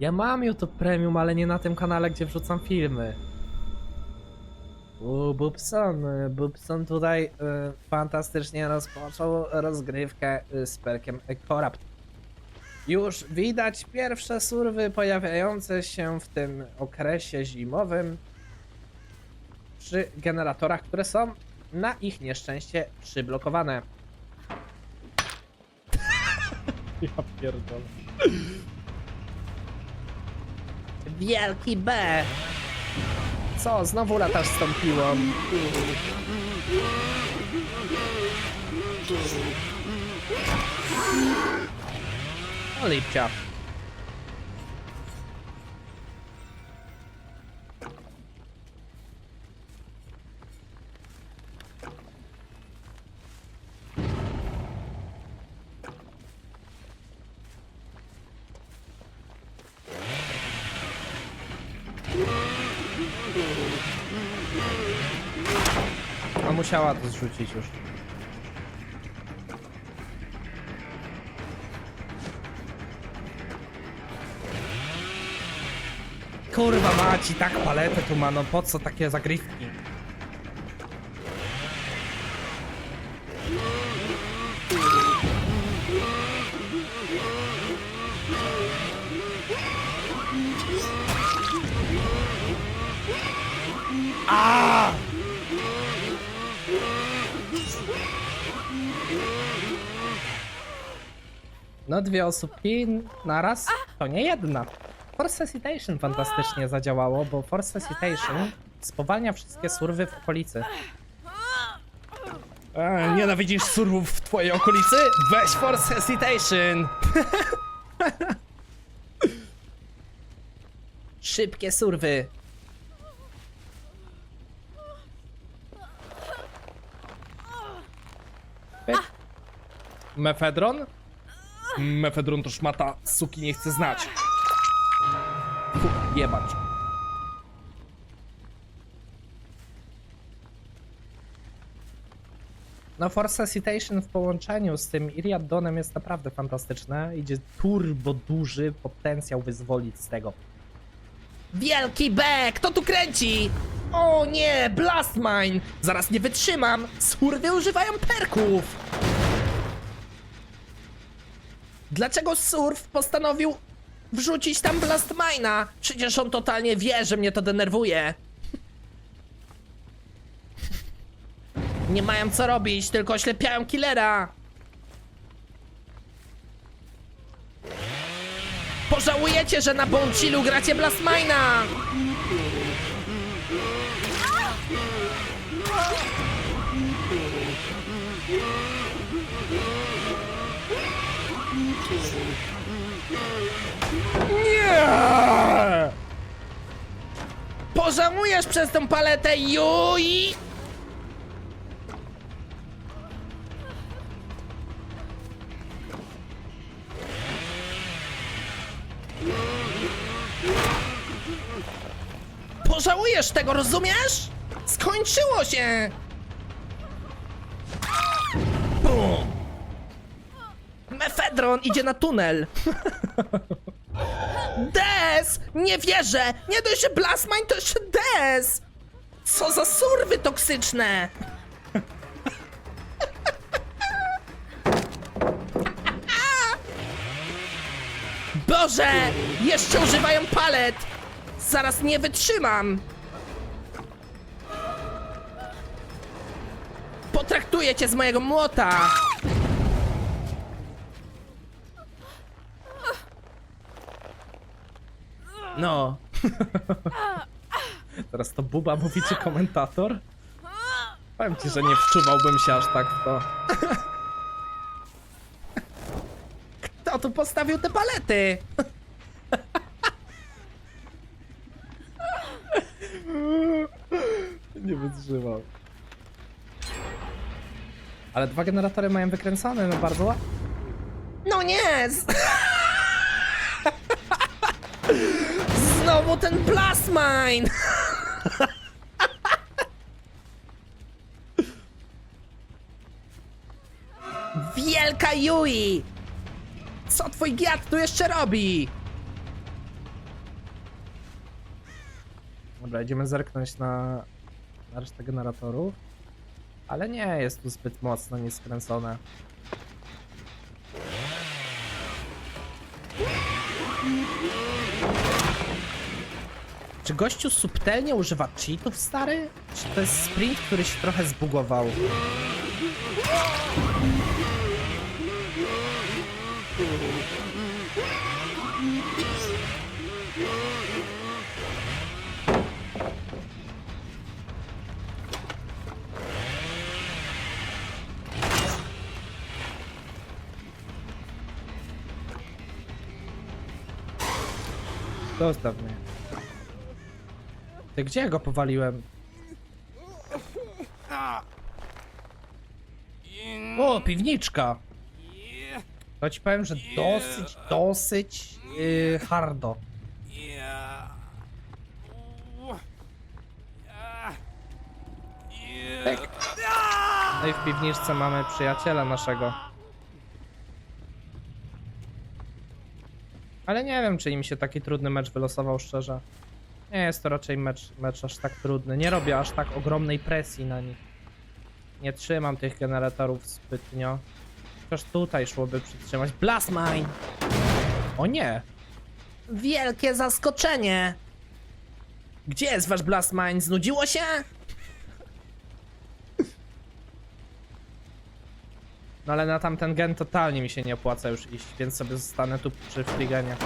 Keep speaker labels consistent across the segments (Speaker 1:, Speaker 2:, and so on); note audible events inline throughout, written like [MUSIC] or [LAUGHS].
Speaker 1: Ja mam YouTube Premium, ale nie na tym kanale, gdzie wrzucam filmy. U, Bubson, y, Bubson tutaj y, fantastycznie rozpoczął rozgrywkę y, z perkiem Corrupt. Już widać pierwsze surwy pojawiające się w tym okresie zimowym przy generatorach, które są na ich nieszczęście przyblokowane. [LAUGHS] Ja pierdolę. Wielki B! Co, znowu latasz z tą piłą? A musiała to zrzucić już. Kurwa maci, tak paletę tu ma, no po co takie zagrywki? No dwie osóbki naraz to nie jedna. Force Citation fantastycznie zadziałało, bo Force Citation spowalnia wszystkie surwy w okolicy. A, nienawidzisz surwów w twojej okolicy? Weź Force Citation! [LAUGHS] Szybkie surwy. Pyk. Mefedron? Mefedron to szmata, suki nie chce znać. Fu, jebać. No Force Citation w połączeniu z tym Iriad Donem jest naprawdę fantastyczne. Idzie turbo duży potencjał wyzwolić z tego. Wielki B! Kto tu kręci? O nie! Blast Mine! Zaraz nie wytrzymam! Skurwy używają perków! Dlaczego Surf postanowił wrzucić tam Blast Mine'a? Przecież on totalnie wie, że mnie to denerwuje. Nie mają co robić, tylko oślepiają killera. Pożałujecie, że na Bounchillu gracie Blast Nie! Pożałujesz przez tą paletę, Yui! Pożałujesz tego, rozumiesz? Skończyło się! Mefedron idzie na tunel! Des! Nie wierzę! Nie dość, że Blastmine to jeszcze Des! Co za surwy toksyczne! Boże! Jeszcze używają palet! Zaraz nie wytrzymam! Potraktuję cię z mojego młota! No. [LAUGHS] Teraz to Buba mówi czy komentator? [LAUGHS] Powiem ci, że nie wczuwałbym się aż tak w to. [LAUGHS] Kto tu postawił te palety? Nie wytrzymał. Ale dwa generatory mają wykręcone, no bardzo ładnie. No nie! znowu ten plasmine! [LAUGHS] Wielka Yui! Co twój giat tu jeszcze robi? Dobra, idziemy zerknąć na, na resztę generatorów. Ale nie jest tu zbyt mocno nieskręcone. Czy gościu subtelnie używa cheatów, stary? Czy to jest sprint, który się trochę zbugował? Zostaw mnie. Ty gdzie ja go powaliłem? O, piwniczka! To ci powiem, że dosyć, dosyć yy, hardo. Tak. No i w piwniczce mamy przyjaciela naszego. Ale nie wiem, czy im się taki trudny mecz wylosował, szczerze. Nie jest to raczej mecz, mecz aż tak trudny. Nie robię aż tak ogromnej presji na nich. Nie trzymam tych generatorów zbytnio. Chociaż tutaj szłoby przytrzymać. Blast mine! O nie! Wielkie zaskoczenie! Gdzie jest wasz blast mine? Znudziło się? No ale na tamten gen totalnie mi się nie opłaca już iść, więc sobie zostanę tu przy fligenie.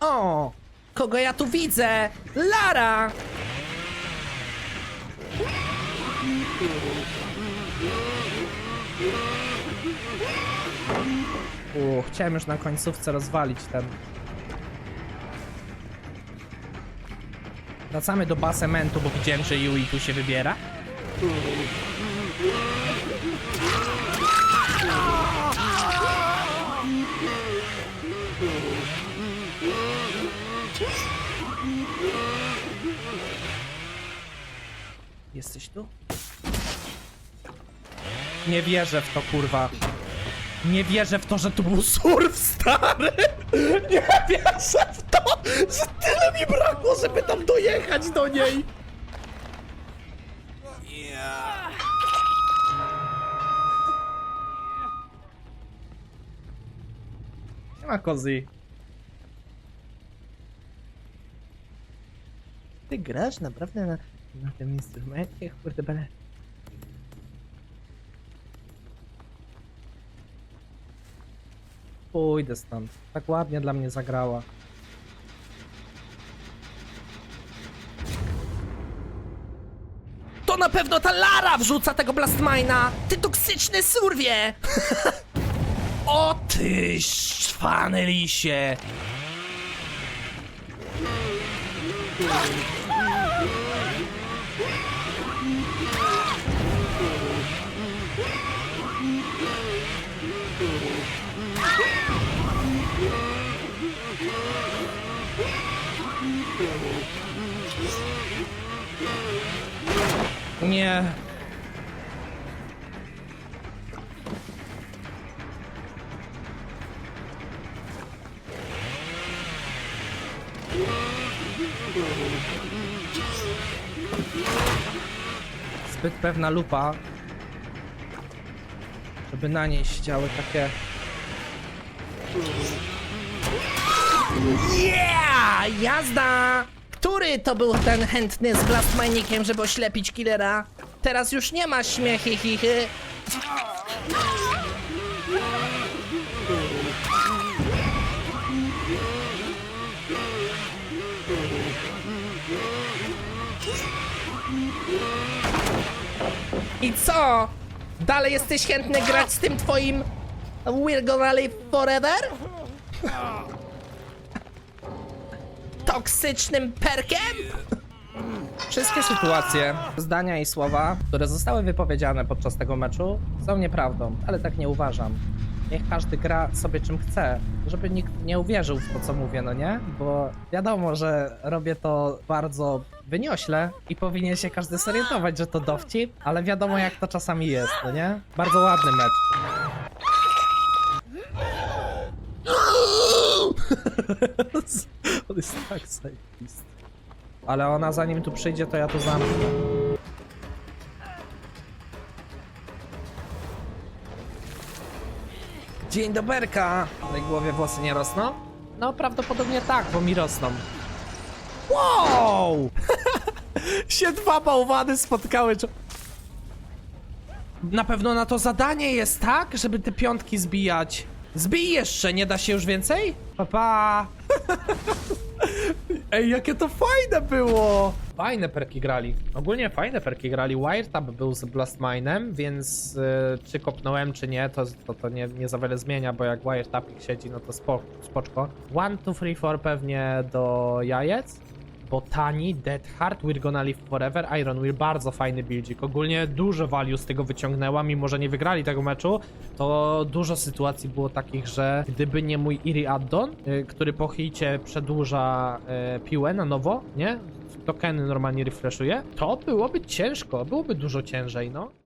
Speaker 1: O! Kogo ja tu widzę? Lara! U, chciałem już na końcówce rozwalić ten. Wracamy do basementu, bo widziałem, że Yui tu się wybiera. Jesteś tu? Nie wierzę w to, kurwa. Nie wierzę w to, że tu był surf, stary! Nie wierzę w to, że tyle mi brakło, żeby tam dojechać do niej! Nie ma kozy. Ty grasz naprawdę na, na tym instrumencie? Kurde, bele. Pójdę stąd. Tak ładnie dla mnie zagrała. To na pewno ta Lara wrzuca tego Blastmina! Ty toksyczny surwie! [LAUGHS] o ty szczwany lisie! Zbyt pewna lupa, żeby na niej siedziały takie... Yeah! Jazda! Który to był ten chętny z blastmanikiem, żeby oślepić killera? Teraz już nie ma śmiechy chichy. I co? Dalej jesteś chętny grać z tym twoim We're gonna live forever? toksycznym perkiem? Wszystkie sytuacje, zdania i słowa, które zostały wypowiedziane podczas tego meczu, są nieprawdą, ale tak nie uważam niech każdy gra sobie czym chce, żeby nikt nie uwierzył w to, co mówię, no nie? Bo wiadomo, że robię to bardzo wyniośle i powinien się każdy zorientować, że to dowcip, ale wiadomo jak to czasami jest, no nie? Bardzo ładny mecz. [LAUGHS] On jest tak zajebisty. Ale ona zanim tu przyjdzie, to ja to zamknę. Dzień doberka! Na głowie włosy nie rosną? No prawdopodobnie tak, bo mi rosną. Wow! [LAUGHS] się dwa bałwany spotkały. Na pewno na to zadanie jest tak, żeby te piątki zbijać. Zbij jeszcze, nie da się już więcej? Papa! [LAUGHS] Ej, jakie to fajne było! Fajne perki grali. Ogólnie fajne perki grali. Wiretap był z Blastminem, więc y, czy kopnąłem, czy nie, to, to, to nie, nie za wiele zmienia, bo jak Wiretapik siedzi, no to spo, spoczko. 1, 2, 3, 4 pewnie do jajec. Botani, Dead Heart, We're Gonna Live Forever, Iron Will, bardzo fajny buildzik. Ogólnie dużo value z tego wyciągnęła, mimo że nie wygrali tego meczu, to dużo sytuacji było takich, że gdyby nie mój Iri Addon, y, który po hicie przedłuża y, piłę na nowo, nie? Tokeny normalnie refreshuje, to byłoby ciężko, byłoby dużo ciężej, no.